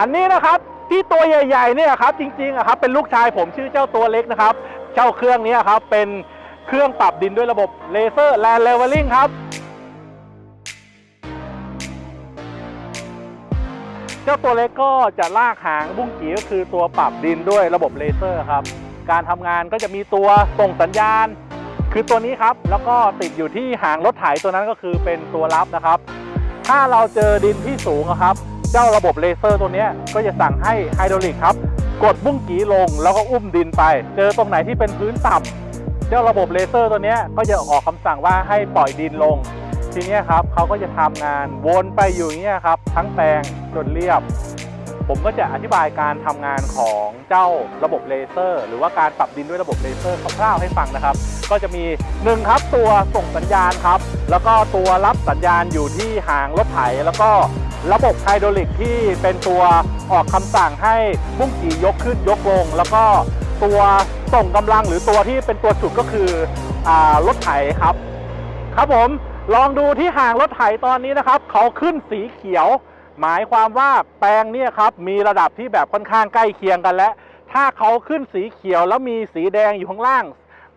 อันนี้นะครับที่ตัวใหญ่ๆเนี่ยครับจริงๆอะครับเป็นลูกชายผมชื่อเจ้าตัวเล็กนะครับ เจ้าเครื่องนี้ครับเป็นเครื่องปรับดินด้วยระบบเลเซอร์แลนเลเวลลิ่งครับ เจ้าตัวเล็กก็จะลากหางบุ้งกีก็คือตัวปรับดินด้วยระบบเลเซอร์ครับ การทำงานก็จะมีตัวส่งสัญญาณ คือตัวนี้ครับ แล้วก็ติดอยู่ที่หางรถไถตัวนั้นก็คือเป็นตัวรับนะครับ ถ้าเราเจอดินที่สูงครับ จ้าระบบเลเซอร์ตัวนี้ก็จะสั่งให้ไฮดรอลิกครับ กดบุ้งกีลงแล้วก็อุ้มดินไป เจอตรงไหนที่เป็นพื้นต่ำเจ้าระบบเลเซอร์ตัวนี้ก็จะออกคำสั่งว่าให้ปล่อยดินลง ทีนี้ครับเขาก็จะทำงานวนไปอยู่อย่างเงี้ยครับ ทั้งแปลงจนเรียบ ผมก็จะอธิบายการทำงานของเจ้าระบบเลเซอร์ หรือว่าการปรับดินด้วยระบบเลเซอร์คร่าวๆให้ฟังนะครับ ก็จะมี1ครับตัวส่งสัญญาณครับ แล้วก็ตัวรับสัญญาณอยู่ที่หางรถไถ แล้วก็ระบบไฮดรอลิกที่เป็นตัวออกคำสั่งให้บุ้งกี่ยกขึ้นยกลง แล้วก็ตัวส่งกำลังหรือตัวที่เป็นตัวฉุดก็คืออรถไถครับ ครับผมลองดูที่ห่างรถไถตอนนี้นะครับ เขาขึ้นสีเขียว หมายความว่าแปลงเนี่ยครับมีระดับที่แบบค่อนข้างใกล้เคียงกันและถ้าเขาขึ้นสีเขียวแล้วมีสีแดงอยู่ข้างล่าง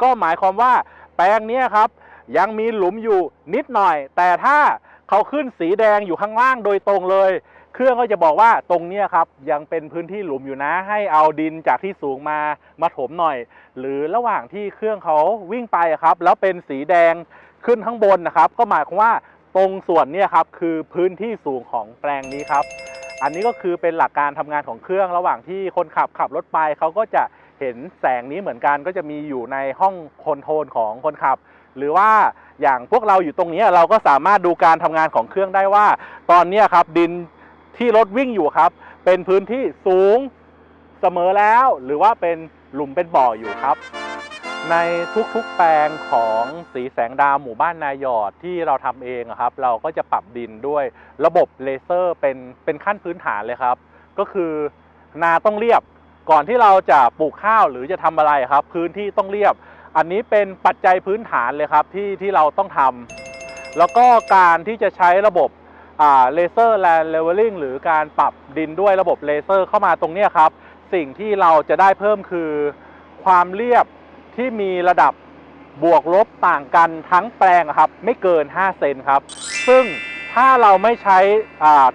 ก็หมายความว่าแปลงนี้ครับยังมีหลุมอยู่นิดหน่อย แต่ถ้าเขาขึ้นสีแดงอยู่ข้างล่างโดยตรงเลย เครื่องก็จะบอกว่าตรงนี้ครับยังเป็นพื้นที่หลุมอยู่นะ ให้เอาดินจากที่สูงมามาถมหน่อย หรือระหว่างที่เครื่องเขาวิ่งไปครับ แล้วเป็นสีแดงขึ้นข้างบนนะครับ ก็หมายความว่าตรงส่วนนี้ครับคือพื้นที่สูงของแปลงนี้ครับ อันนี้ก็คือเป็นหลักการทำงานของเครื่องระหว่างที่คนขับขับรถไปเขาก็จะ เห็นแสงนี้เหมือนกันก็จะมีอยู่ในห้องคอนโทรลของคนขับ หรือว่าอย่างพวกเราอยู่ตรงนี้เราก็สามารถดูการทำงานของเครื่องได้ว่า ตอนนี้ครับดินที่รถวิ่งอยู่ครับ เป็นพื้นที่สูงเสมอแล้ว หรือว่าเป็นหลุมเป็นบ่ออยู่ครับ ในทุกๆแปลงของสีแสงดาวหมู่บ้านนายอดที่เราทำเองครับ เราก็จะปรับดินด้วยระบบเลเซอร์เป็นเป็นขั้นพื้นฐานเลยครับ ก็คือนาต้องเรียบ ก่อนที่เราจะปลูกข้าวหรือจะทำอะไรครับ พื้นที่ต้องเรียบ อันนี้เป็นปัจจัยพื้นฐานเลยครับที่ที่เราต้องทำแล้วก็การที่จะใช้ระบบเลเซอร์แลนเลเวลลิ่งหรือการปรับดินด้วยระบบเลเซอร์เข้ามาตรงนี้ครับ สิ่งที่เราจะได้เพิ่มคือความเรียบที่มีระดับบวกลบต่างกันทั้งแปลงครับ ไม่เกิน 5 เซนครับ ซึ่ง ถ้าเราไม่ใช้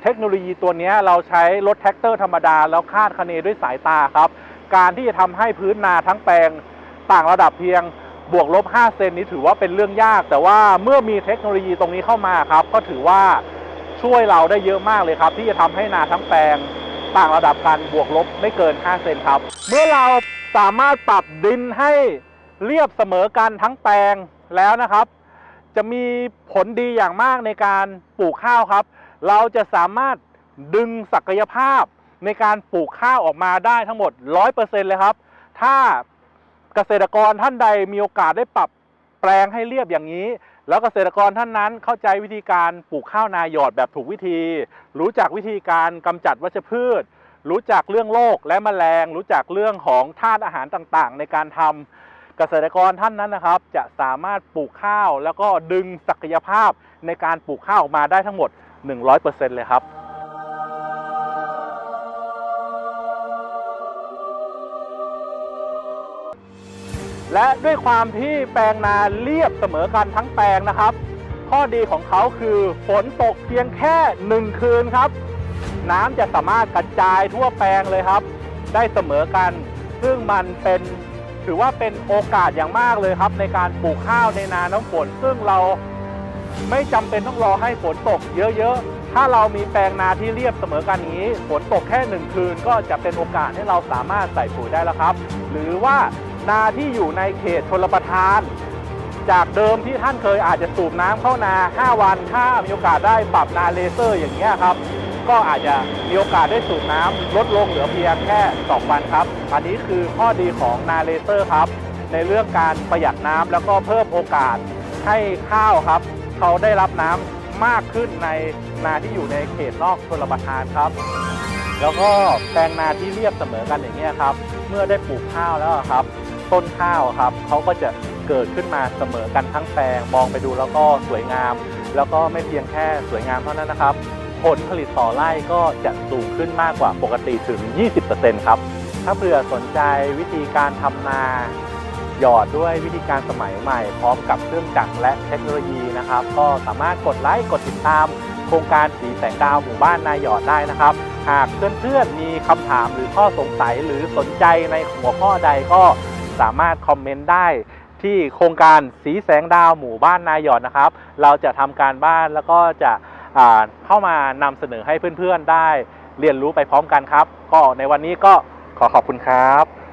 เทคโนโลยีตัวนี้เราใช้รถแท็กเตอร์ธรรมดา แล้วคาดคะเนด้วยสายตาครับ การที่จะทำให้พื้นนาทั้งแปลงต่างระดับเพียงบวกลบ 5 เซนนี้ถือว่าเป็นเรื่องยาก แต่ว่าเมื่อมีเทคโนโลยีตรงนี้เข้ามาครับ ก็ถือว่าช่วยเราได้เยอะมากเลยครับ ที่จะทำให้นาทั้งแปลงต่างระดับกันบวกลบไม่เกิน 5 เซนครับ เมื่อเราสามารถปรับดินให้เรียบเสมอกันทั้งแปลงแล้วนะครับ จะมีผลดีอย่างมากในการปลูกข้าวครับ เราจะสามารถดึงศักยภาพในการปลูกข้าวออกมาได้ทั้งหมด 100%เลยครับ ถ้าเกษตรกรท่านใดมีโอกาสได้ปรับแปลงให้เรียบอย่างนี้ แล้วเกษตรกรท่านนั้นเข้าใจวิธีการปลูกข้าวนาหยอดแบบถูกวิธี รู้จักวิธีการกำจัดวัชพืช รู้จักเรื่องโรคและแมลง รู้จักเรื่องของธาตุอาหารต่างๆ ในการทำ เกษตรกรท่านนั้นนะครับ จะสามารถปลูกข้าว แล้วก็ดึงศักยภาพในการปลูกข้าวออกมาได้ทั้งหมด 100%เลยครับและด้วยความที่แปลงนาเรียบเสมอกันทั้งแปลงนะครับ ข้อดีของเขาคือฝนตกเพียงแค่หนึ่งคืนครับ น้ำจะสามารถกระจายทั่วแปลงเลยครับ ได้เสมอกัน ซึ่งมันเป็น ถือว่าเป็นโอกาสอย่างมากเลยครับ ในการปลูกข้าวในนาน้ำฝน ซึ่งเราไม่จำเป็นต้องรอให้ฝนตกเยอะๆ ถ้าเรามีแปลงนาที่เรียบเสมอกันนี้ ฝนตกแค่หนึ่งคืนก็จะเป็นโอกาสให้เราสามารถใส่ปุ๋ยได้แล้วครับ หรือว่านาที่อยู่ในเขตชลประทาน จากเดิมที่ท่านเคยอาจจะสูบน้ำเข้านา 5 วันถ้ามีโอกาสได้ปรับนาเลเซอร์อย่างเงี้ยครับ ก็อาจจะมีโอกาสได้สูบน้ำลดลงเหลือเพียงแค่ 2 วันครับ อันนี้คือข้อดีของนาเลเซอร์ครับ ในเรื่องการประหยัดน้ำแล้วก็เพิ่มโอกาสให้ข้าวครับ เขาได้รับน้ำมากขึ้นในนาที่อยู่ในเขตนอกชลประทานครับ แล้วก็แปลงนาที่เรียบเสมอกันอย่างเงี้ยครับ เมื่อได้ปลูกข้าวแล้วครับ ต้นข้าวครับเขาก็จะเกิดขึ้นมาเสมอกันทั้งแปลงมองไปดูแล้วก็สวยงาม แล้วก็ไม่เพียงแค่สวยงามเท่านั้นนะครับ ผลผลิตต่อไร่ก็จะสูงขึ้นมากกว่าปกติถึง 20%ครับ ถ้าเผื่อสนใจวิธีการทำนาหยอดด้วยวิธีการสมัยใหม่ พร้อมกับเครื่องจักรและเทคโนโลยีนะครับ ก็สามารถกดไลค์กดติดตาม โครงการสีแสงดาวหมู่บ้านนายหยอดได้นะครับ หากเพื่อนๆมีคำถามหรือข้อสงสัยหรือสนใจในหัวข้อใดก็สามารถคอมเมนต์ได้ที่โครงการสีแสงดาวหมู่บ้านนายหยอดนะครับ เราจะทำการบ้านแล้วก็จะ เข้ามานำเสนอให้เพื่อนๆได้เรียนรู้ไปพร้อมกันครับ ก็ในวันนี้ก็ขอขอบคุณครับ